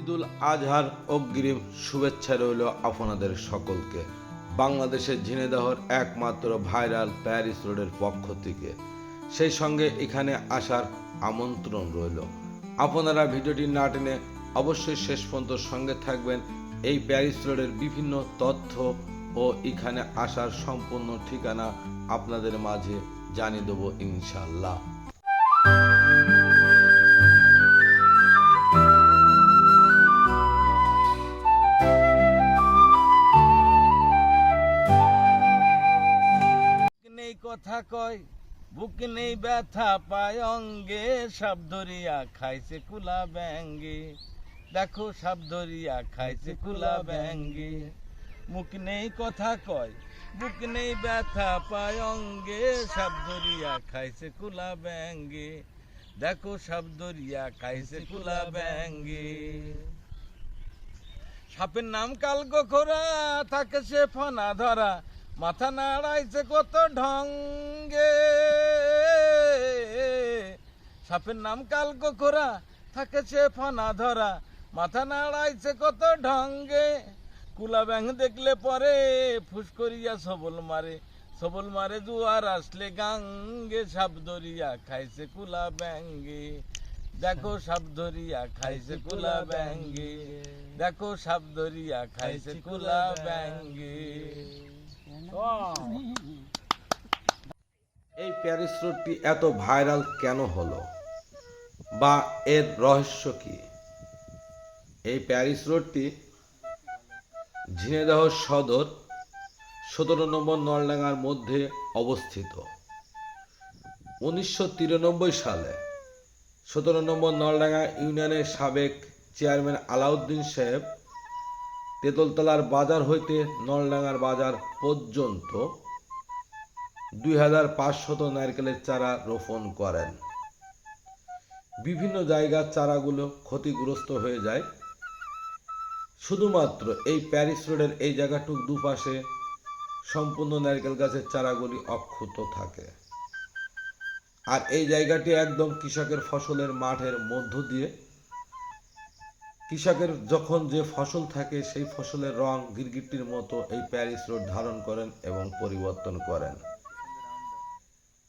ঈদুল আজহার অগ্রিম শুভেচ্ছা রইল আপনাদের সকলকে। বাংলাদেশের ঝিনেদহর একমাত্র ভাইরাল প্যারিস রোডের পক্ষ থেকে। সেই সঙ্গে এখানে আসার আমন্ত্রণ রইল। আপনারা ভিডিওটি না টেনে অবশ্যই শেষ পর্যন্ত সঙ্গে থাকবেন। এই প্যারিস রোডের বিভিন্ন তথ্য ও এখানে আসার সম্পূর্ণ ঠিকানা আপনাদের মাঝে জানিয়ে দেবো ইনশাল্লাহ কথা কয়? বুক নেই ব্যথা, পায় অঙ্গে, সাপ ধরিয়া খাইছে কুলা ব্যাঙ্গে। দেখো, সাপ ধরিয়া খাইছে কুলা ব্যাঙ্গে। মুখ নেই কথা কয়? বুক নেই ব্যথা, পায় অঙ্গে, সাপ ধরিয়া খাইছে কুলা ব্যাঙ্গে। দেখো, সাপ ধরিয়া খাইছে কুলা ব্যাঙ্গে। সাপের নাম কাল গোখরা, থাকে সে ফনা ধরা। মাথা নাড়াইছে কত ঢঙ্গে। সাপের নাম কাল গোখরা, থাকে সে ফনা ধরা। মাথা নাড়াইছে কত ঢঙ্গে। কুলা ব্যাং দেখলে পরে ফুস করিয়া সবল মারে। সবল মারে জুয়ার আসলে গাঙ্গে, সাপ ধরিয়া খাইছে কুলা ব্যাঙ্গে দেখো সাপ ধরিয়া খাইছে কুলা ব্যাঙ্গে দেখো সাপ ধরিয়া খাইছে কুলা ব্যাঙ্গে এই প্যারিস রোডটি এত ভাইরাল কেন হলো? বা এর রহস্য কি? এই প্যারিস রোডটি ঝিনেদহ সদর সতেরো নম্বর নলডাঙ্গার মধ্যে অবস্থিত। উনিশশো তিরানব্বই সালে সতেরো নম্বর নলডাঙ্গা ইউনিয়নের সাবেক চেয়ারম্যান আলাউদ্দিন সাহেব তেঁতুলতলার বাজার হইতে নলডাঙ্গার বাজার পর্যন্ত দুই হাজার পাঁচশত নারকেলের চারা রোপণ করেন। বিভিন্ন জায়গার চারাগুলো ক্ষতিগ্রস্ত হয়ে যায়। শুধুমাত্র এই প্যারিস রোডের এই জায়গাটুক দুপাশে সম্পূর্ণ নারকেল গাছের চারাগুলি অক্ষত থাকে। আর এই জায়গাটি একদম কৃষকের ফসলের মাঠের মধ্য দিয়ে কৃষকের যখন যে ফসল থাকে, সেই ফসলের রং গিরগিটির মতো এই প্যারিস রোড ধারণ করেন এবং পরিবর্তন করেন।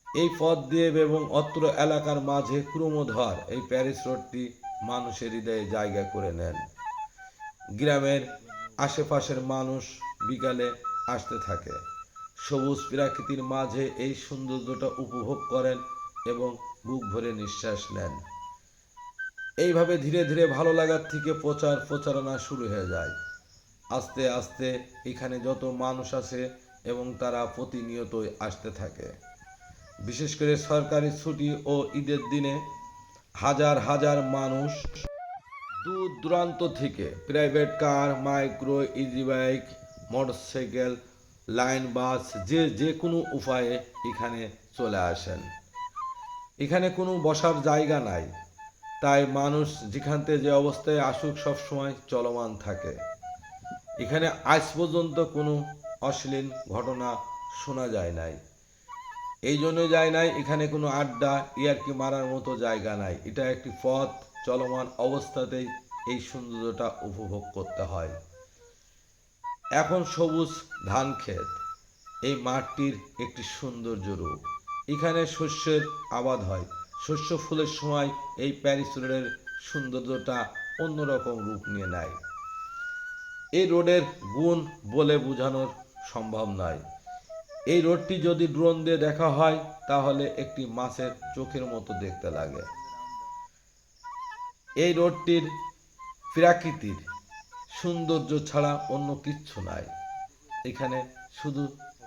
এই পথ দিয়ে এবং অত্র এলাকার মাঝে ক্রমধর এই প্যারিস রোডটি মানুষের হৃদয়ে জায়গা করে নেন। গ্রামের আশেপাশের মানুষ বিকালে আসতে থাকে। সবুজ প্রাকৃতির মাঝে এই সৌন্দর্যটা উপভোগ করেন এবং বুক ভরে নিঃশ্বাস নেন। এইভাবে ধীরে ধীরে ভালো লাগার থেকে প্রচার প্রচারণা শুরু হয়ে যায়। আস্তে আস্তে এখানে যত মানুষ আছে এবং তারা প্রতিনিয়তই আসতে থাকে। বিশেষ করে সরকারি ছুটি ও ঈদের দিনে হাজার হাজার মানুষ দূর দূরান্ত থেকে private car, micro easy bike motorcycle, line bus, যে যে কোনো উপায়ে এখানে চলে আসেন। এখানে কোনো বসার জায়গা নাই। তাই মানুষ যেখান থেকে যে অবস্থায় আসুক সবসময় চলমান থাকে। এখানে আজ পর্যন্ত কোনো অশ্লীল ঘটনা শোনা যায় নাই। এই জন্য যায় নাই, এখানে কোনো আড্ডা, ইয়ারকি মারার মতো জায়গা নাই। এটা একটি পথ, চলমান অবস্থাতেই এই সৌন্দর্যটা উপভোগ করতে হয়। এখন সবুজ ধান ক্ষেত, এই মাঠটির একটি সৌন্দর্য রূপ। এখানে শস্যের আবাদ হয়। শস্য ফুলের সময় এই প্যারিস রোডের সৌন্দর্যটা অন্যরকম রূপ নিয়ে নেয়। এই রোডের গুণ বলে বোঝানোর সম্ভব নয়। এই রোডটি যদি ড্রোন দিয়ে দেখা হয়, তাহলে একটি মাছের চোখের মতো দেখতে লাগে। এই রোডটির প্রাকৃতির সৌন্দর্য ছাড়া অন্য কিচ্ছু নাই। এখানে শুধু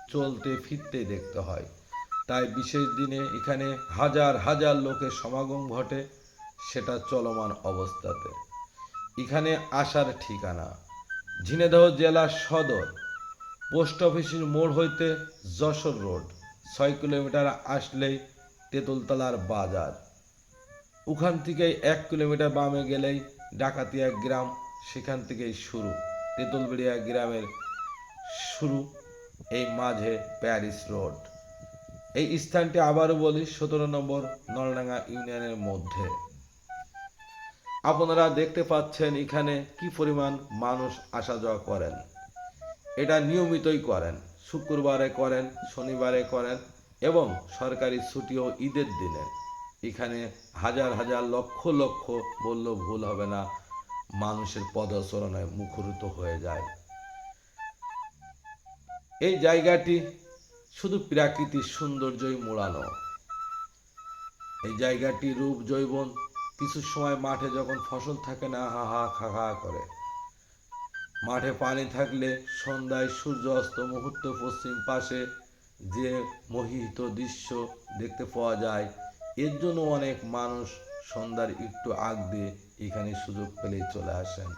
চলতে ফিরতে দেখতে হয়। তাই বিশেষ দিনে এখানে হাজার হাজার লোকের সমাগম ঘটে, সেটা চলমান অবস্থাতে। এখানে আসার ঠিকানা ঝিনেদহ জেলার সদর, পোস্ট অফিসের মোড় হইতে যশোর রোড, ছয় কিলোমিটার আসলেই তেঁতুলতলার বাজার। ওখান থেকে এক কিলোমিটার বামে গেলেই ডাকাতিয়া গ্রাম, সেখান থেকেই শুরু, তেঁতুলবেড়িয়া গ্রামের শুরু, এই মাঝে প্যারিস রোড। এই স্থানটি আবারও বলি, সতেরো নম্বর নলডাঙ্গা ইউনিয়নের মধ্যে। আপনারা দেখতে পাচ্ছেন এখানে কি পরিমাণ মানুষ আসা যাওয়া করেন। এটা নিয়মিতই করেন, শুক্রবারে করেন, শনিবারে করেন এবং সরকারি ছুটি ও ঈদের দিনে। এখানে হাজার হাজার লক্ষ লক্ষ বললেও ভুল হবে না, মানুষের পদচরণে মুখরিত হয়ে যায়। এই জায়গাটি শুধু প্রাকৃতিক সৌন্দর্যই মোড়ানো। এই জায়গাটি রূপ জৈবন কিছু সময় মাঠে যখন ফসল থাকে না, হা হা খা খা করে। মাঠে পানি থাকলে সন্ধ্যায় সূর্য অস্ত, মুহূর্ত পশ্চিম পাশে যে মোহিত দৃশ্য দেখতে পাওয়া যায়, এর জন্য অনেক মানুষ সন্ধ্যার একটু আগ দিয়ে এখানে সুযোগ পেলেই চলে আসেন।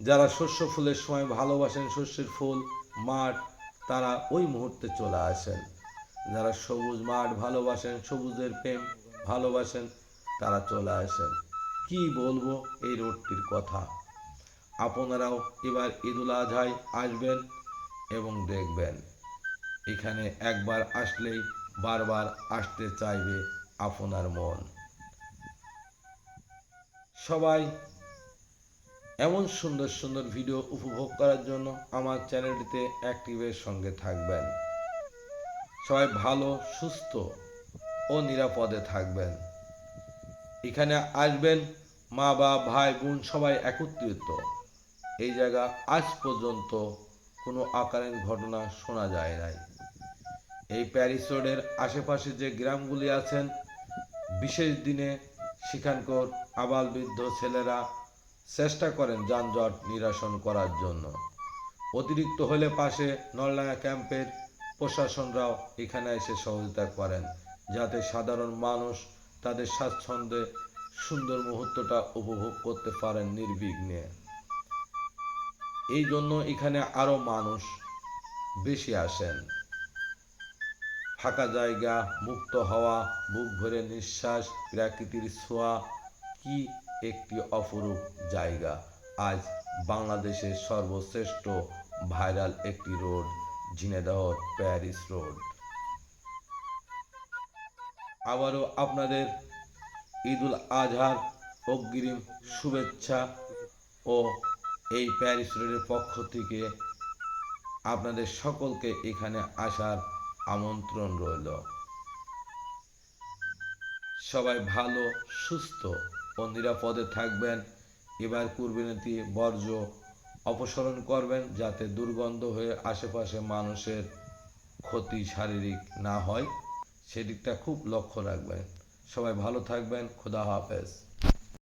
যারা শস্য ফুলের সময় ভালোবাসেন, শস্যের ফুল, মাঠ তারা ওই মুহূর্তে চলে আসেন। যারা সবুজ মাঠ ভালোবাসেন, সবুজের প্রেম ভালোবাসেন, তারা চলে আসেন। কি বলব এই রোডটির কথা? আপনারাও এবার ঈদুল আজহায় আসবেন এবং দেখবেন। এখানে একবার আসলেই বারবার আসতে চাইবে আপনার মন। সবাই এমন সুন্দর সুন্দর ভিডিও উপভোগ করার জন্য আমার চ্যানেলটিতে অ্যাক্টিভের সঙ্গে থাকবেন। সবাই ভালো, সুস্থ ও নিরাপদে থাকবেন। এখানে আসবেন মা বা ভাই, বোন সবাই একত্রিত। এই জায়গা আজ পর্যন্ত কোনো আকারের ঘটনা শোনা যায় নাই। এই প্যারিস রোডের আশেপাশে যে গ্রামগুলি আছেন, বিশেষ দিনে সেখানকার আবাল বৃদ্ধ ছেলেরা চেষ্টা করেন যানজট নিরসন করার জন্য। অতিরিক্ত হলে পাশে নলডাঙ্গা ক্যাম্পের প্রশাসনরাও এখানে এসে সহযোগিতা করেন, যাতে সাধারণ মানুষ তাদের স্বাচ্ছন্দ্যে সুন্দর মুহূর্তটা উপভোগ করতে পারেন নির্বিঘ্নে। এই জন্য এখানে আরও মানুষ বেশি আসেন। ফাঁকা জায়গা, মুক্ত হওয়া, বুক ভরে নিঃশ্বাস, প্রাকৃতির ছোঁয়া, কি একটি অপরূপ জায়গা। আজ বাংলাদেশের সর্বশ্রেষ্ঠ ভাইরাল একটি রোড ঝিনেদহ প্যারিস রোড। আবারও আপনাদের ঈদুল আজহার অগ্রিম শুভেচ্ছা ও এই প্যারিস রোডের পক্ষ থেকে আপনাদের সকলকে এখানে আসার আমন্ত্রণ রইল। সবাই ভালো, সুস্থ ও নিরাপদে থাকবেন। এবার কুরবিনীতি বর্জ্য অপসারণ করবেন যাতে দুর্গন্ধ হয়ে আশেপাশে মানুষের ক্ষতি শারীরিক না হয়। সেদিকটা খুব লক্ষ্য রাখবেন। সবাই ভালো থাকবেন। খোদা হাফেজ।